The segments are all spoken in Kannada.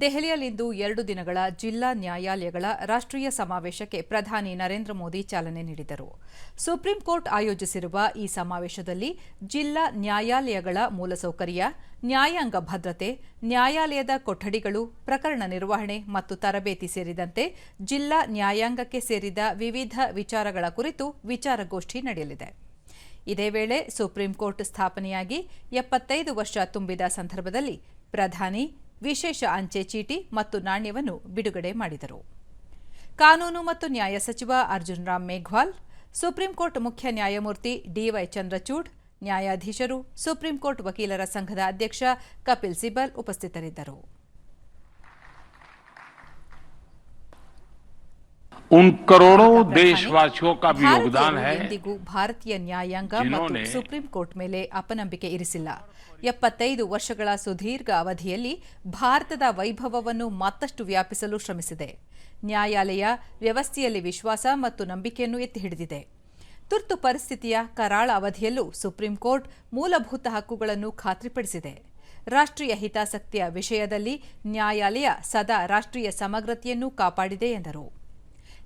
ದೆಹಲಿಯಲ್ಲಿಂದು ಎರಡು ದಿನಗಳ ಜಿಲ್ಲಾ ನ್ಯಾಯಾಲಯಗಳ ರಾಷ್ಟ್ರೀಯ ಸಮಾವೇಶಕ್ಕೆ ಪ್ರಧಾನಿ ನರೇಂದ್ರ ಮೋದಿ ಚಾಲನೆ ನೀಡಿದರು. ಸುಪ್ರೀಂ ಕೋರ್ಟ್ ಆಯೋಜಿಸಿರುವ ಈ ಸಮಾವೇಶದಲ್ಲಿ ಜಿಲ್ಲಾ ನ್ಯಾಯಾಲಯಗಳ ಮೂಲಸೌಕರ್ಯ, ನ್ಯಾಯಾಂಗ ಭದ್ರತೆ, ನ್ಯಾಯಾಲಯದ ಕೊಠಡಿಗಳು, ಪ್ರಕರಣ ನಿರ್ವಹಣೆ ಮತ್ತು ತರಬೇತಿ ಸೇರಿದಂತೆ ಜಿಲ್ಲಾ ನ್ಯಾಯಾಂಗಕ್ಕೆ ಸೇರಿದ ವಿವಿಧ ವಿಚಾರಗಳ ಕುರಿತು ವಿಚಾರಗೋಷ್ಠಿ ನಡೆಯಲಿದೆ. ಇದೇ ವೇಳೆ ಸುಪ್ರೀಂ ಕೋರ್ಟ್ ಸ್ಥಾಪನೆಯಾಗಿ ಎಪ್ಪತ್ತೈದು ವರ್ಷ ತುಂಬಿದ ಸಂದರ್ಭದಲ್ಲಿ ಪ್ರಧಾನಿ ವಿಶೇಷ ಅಂಚೆ ಚೀಟಿ ಮತ್ತು ನಾಣ್ಯವನ್ನು ಬಿಡುಗಡೆ ಮಾಡಿದರು. ಕಾನೂನು ಮತ್ತು ನ್ಯಾಯ ಸಚಿವ ಅರ್ಜುನ್ ರಾಮ್ ಮೇಘ್ವಾಲ್, ಸುಪ್ರೀಂ ಕೋರ್ಟ್ ಮುಖ್ಯ ನ್ಯಾಯಮೂರ್ತಿ ಡಿವೈ ಚಂದ್ರಚೂಡ್, ನ್ಯಾಯಾಧೀಶರು, ಸುಪ್ರೀಂ ಕೋರ್ಟ್ ವಕೀಲರ ಸಂಘದ ಅಧ್ಯಕ್ಷ ಕಪಿಲ್ ಸಿಬಲ್ ಉಪಸ್ಥಿತರಿದ್ದರು. उन करोड़ों देशवासियों का भी योगदान ಭಾರತೀಯರು है ಎಂದಿಗೂ ಭಾರತೀಯ ನ್ಯಾಯಾಂಗ ಮತ್ತು ಜಿನೋನೆ ಸುಪ್ರೀಂ ಕೋರ್ಟ್ ಮೇಲೆ ಅಪನಂಬಿಕೆ ಇರಿಸಿಲ್ಲ ಎಪ್ಪತ್ತೈದು ವರ್ಷಗಳ ಸುದೀರ್ಘ ಅವಧಿಯಲ್ಲಿ ಭಾರತದ ವೈಭವವನ್ನು ಮತ್ತಷ್ಟು ವ್ಯಾಪಿಸಲು ಶ್ರಮಿಸಿದೆ ನ್ಯಾಯಾಲಯ ವ್ಯವಸ್ಥೆಯಲ್ಲಿ ವಿಶ್ವಾಸ ಮತ್ತು ನಂಬಿಕೆಯನ್ನು ಎತ್ತಿ ಹಿಡಿದಿದೆ ತುರ್ತು ಪರಿಸ್ಥಿತಿಯ ಕರಾಳ ಅವಧಿಯಲ್ಲೂ ಸುಪ್ರೀಂ ಕೋರ್ಟ್ ಮೂಲಭೂತ ಹಕ್ಕುಗಳನ್ನು ಖಾತ್ರಿಪಡಿಸಿದೆ ರಾಷ್ಟ್ರೀಯ ಹಿತಾಸಕ್ತಿಯ ವಿಷಯದಲ್ಲಿ ನ್ಯಾಯಾಲಯ ಸದಾ ರಾಷ್ಟ್ರೀಯ ಸಮಗ್ರತೆಯನ್ನು ಕಾಪಾಡಿದೆ ಎಂದರು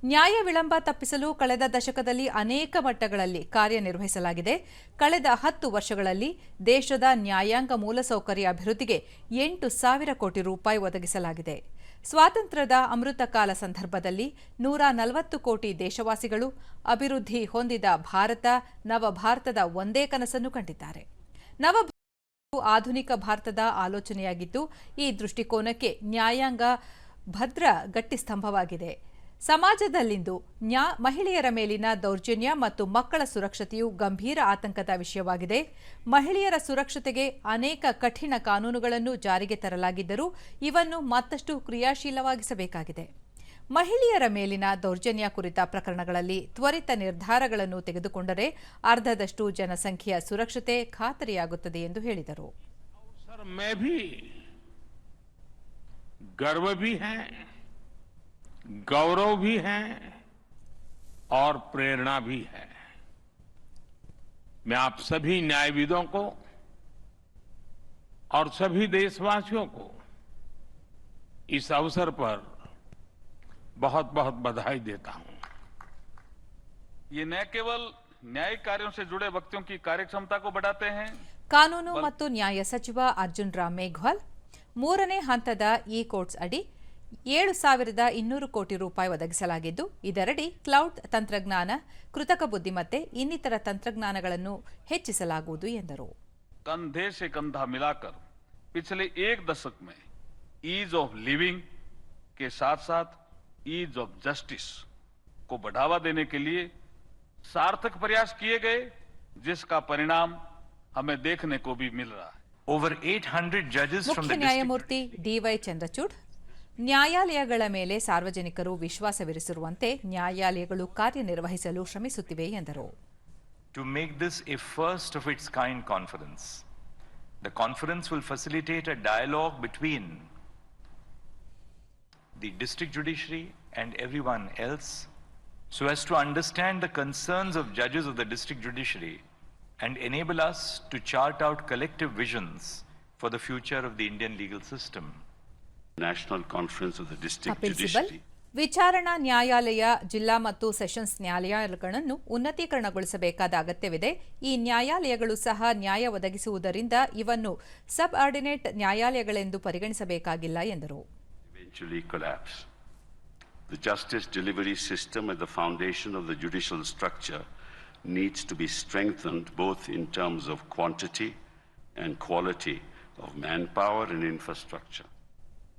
ನ್ಯಾಯ ವಿಳಂಬ ತಪ್ಪಿಸಲು ಕಳೆದ ದಶಕದಲ್ಲಿ ಅನೇಕ ಮಟ್ಟಗಳಲ್ಲಿ ಕಾರ್ಯನಿರ್ವಹಿಸಲಾಗಿದೆ. ಕಳೆದ ಹತ್ತು ವರ್ಷಗಳಲ್ಲಿ ದೇಶದ ನ್ಯಾಯಾಂಗ ಮೂಲಸೌಕರ್ಯ ಅಭಿವೃದ್ಧಿಗೆ ಎಂಟು ಸಾವಿರ ಕೋಟಿ ರೂಪಾಯಿ ಒದಗಿಸಲಾಗಿದೆ. ಸ್ವಾತಂತ್ರ್ಯದ ಅಮೃತ ಕಾಲ ಸಂದರ್ಭದಲ್ಲಿ ನೂರ ನಲವತ್ತು ಕೋಟಿ ದೇಶವಾಸಿಗಳು ಅಭಿವೃದ್ಧಿ ಹೊಂದಿದ ಭಾರತ ನವ ಭಾರತದ ಒಂದೇ ಕನಸನ್ನು ಕಂಡಿದ್ದಾರೆ. ನವ ಆಧುನಿಕ ಭಾರತದ ಆಲೋಚನೆಯಾಗಿದ್ದು, ಈ ದೃಷ್ಟಿಕೋನಕ್ಕೆ ನ್ಯಾಯಾಂಗ ಭದ್ರ ಗಟ್ಟಿಸ್ತಂಭವಾಗಿದೆ ಸಮಾಜದಲ್ಲಿಂದು ನ್ಯಾ, ಮಹಿಳೆಯರ ಮೇಲಿನ ದೌರ್ಜನ್ಯ ಮತ್ತು ಮಕ್ಕಳ ಸುರಕ್ಷತೆಯು ಗಂಭೀರ ಆತಂಕದ ವಿಷಯವಾಗಿದೆ. ಮಹಿಳೆಯರ ಸುರಕ್ಷತೆಗೆ ಅನೇಕ ಕಠಿಣ ಕಾನೂನುಗಳನ್ನು ಜಾರಿಗೆ ತರಲಾಗಿದ್ದರೂ ಇವನ್ನು ಮತ್ತಷ್ಟು ಕ್ರಿಯಾಶೀಲವಾಗಿಸಬೇಕಾಗಿದೆ. ಮಹಿಳೆಯರ ಮೇಲಿನ ದೌರ್ಜನ್ಯ ಕುರಿತ ಪ್ರಕರಣಗಳಲ್ಲಿ ತ್ವರಿತ ನಿರ್ಧಾರಗಳನ್ನು ತೆಗೆದುಕೊಂಡರೆ ಅರ್ಧದಷ್ಟು ಜನಸಂಖ್ಯೆಯ ಸುರಕ್ಷತೆ ಖಾತರಿಯಾಗುತ್ತದೆ ಎಂದು ಹೇಳಿದರು. ಗರ್ವ गर्व भी है गौरव भी है और प्रेरणा भी है मैं आप सभी न्यायविदों को और सभी देशवासियों को इस अवसर पर बहुत बहुत बधाई देता हूं ये न केवल न्यायिक कार्यों से जुड़े व्यक्तियों की कार्यक्षमता को बढ़ाते हैं ಕಾನೂನು ಮತ್ತು ನ್ಯಾಯ ಸಚಿವ ಅರ್ಜುನ್ ರಾಮ್ ಮೇಘ್ವಾಲ್ ಮೂರನೇ ಹಂತದ ಇ ಕೋರ್ಟ್ಸ್ ಅಡಿ ಏಳು ಸಾವಿರದ ಇನ್ನೂರು ಕೋಟಿ ರೂಪಾಯಿ ಒದಗಿಸಲಾಗಿದ್ದು ಇದರಡಿ ಕ್ಲೌಡ್ ತಂತ್ರಜ್ಞಾನ ಕೃತಕ ಬುದ್ಧಿಮತ್ತೆ ಇನ್ನಿತರ ತಂತ್ರಜ್ಞಾನಗಳನ್ನು ಹೆಚ್ಚಿಸಲಾಗುವುದು ಎಂದರು कंधे से कंधा मिलाकर पिछले एक दशक में ईज ऑफ लिविंग के साथ साथ ईज ऑफ जस्टिस को बढ़ावा देने के लिए सार्थक प्रयास किए गए जिसका परिणाम हमें देखने को भी मिल रहा है Over 800 judges from ಮುಖ್ಯ the district ನ್ಯಾಯಮೂರ್ತಿ ಡಿವೈ ಚಂದ್ರಚೂಡ್ ನ್ಯಾಯಾಲಯಗಳ ಮೇಲೆ ಸಾರ್ವಜನಿಕರು ವಿಶ್ವಾಸವಿರಿಸಿರುವಂತೆ ನ್ಯಾಯಾಲಯಗಳು ಕಾರ್ಯನಿರ್ವಹಿಸಲು ಶ್ರಮಿಸುತ್ತಿವೆ ಎಂದರು to make this a first of its kind conference. The conference will facilitate a dialogue between the district judiciary and everyone else so as to understand the concerns of judges of the district judiciary and enable us to chart out collective visions for the future of the Indian legal system. The District Kapil Judiciary. ವಿಚಾರಣಾ ನ್ಯಾಯಾಲಯ ಜಿಲ್ಲಾ ಮತ್ತು ಸೆಷನ್ಸ್ ನ್ಯಾಯಾಲಯಗಳನ್ನು ಉನ್ನತೀಕರಣಗೊಳಿಸಬೇಕಾದ ಅಗತ್ಯವಿದೆ ಈ ನ್ಯಾಯಾಲಯಗಳು ಸಹ ನ್ಯಾಯ ಒದಗಿಸುವುದರಿಂದ ಇವನ್ನು ಸಬ್ ಆರ್ಡಿನೇಟ್ ನ್ಯಾಯಾಲಯಗಳೆಂದು ಪರಿಗಣಿಸಬೇಕಾಗಿಲ್ಲ ಎಂದರು eventually collapse. The justice delivery system at the foundation of the judicial structure needs to be strengthened both in terms of quantity and quality of manpower and infrastructure.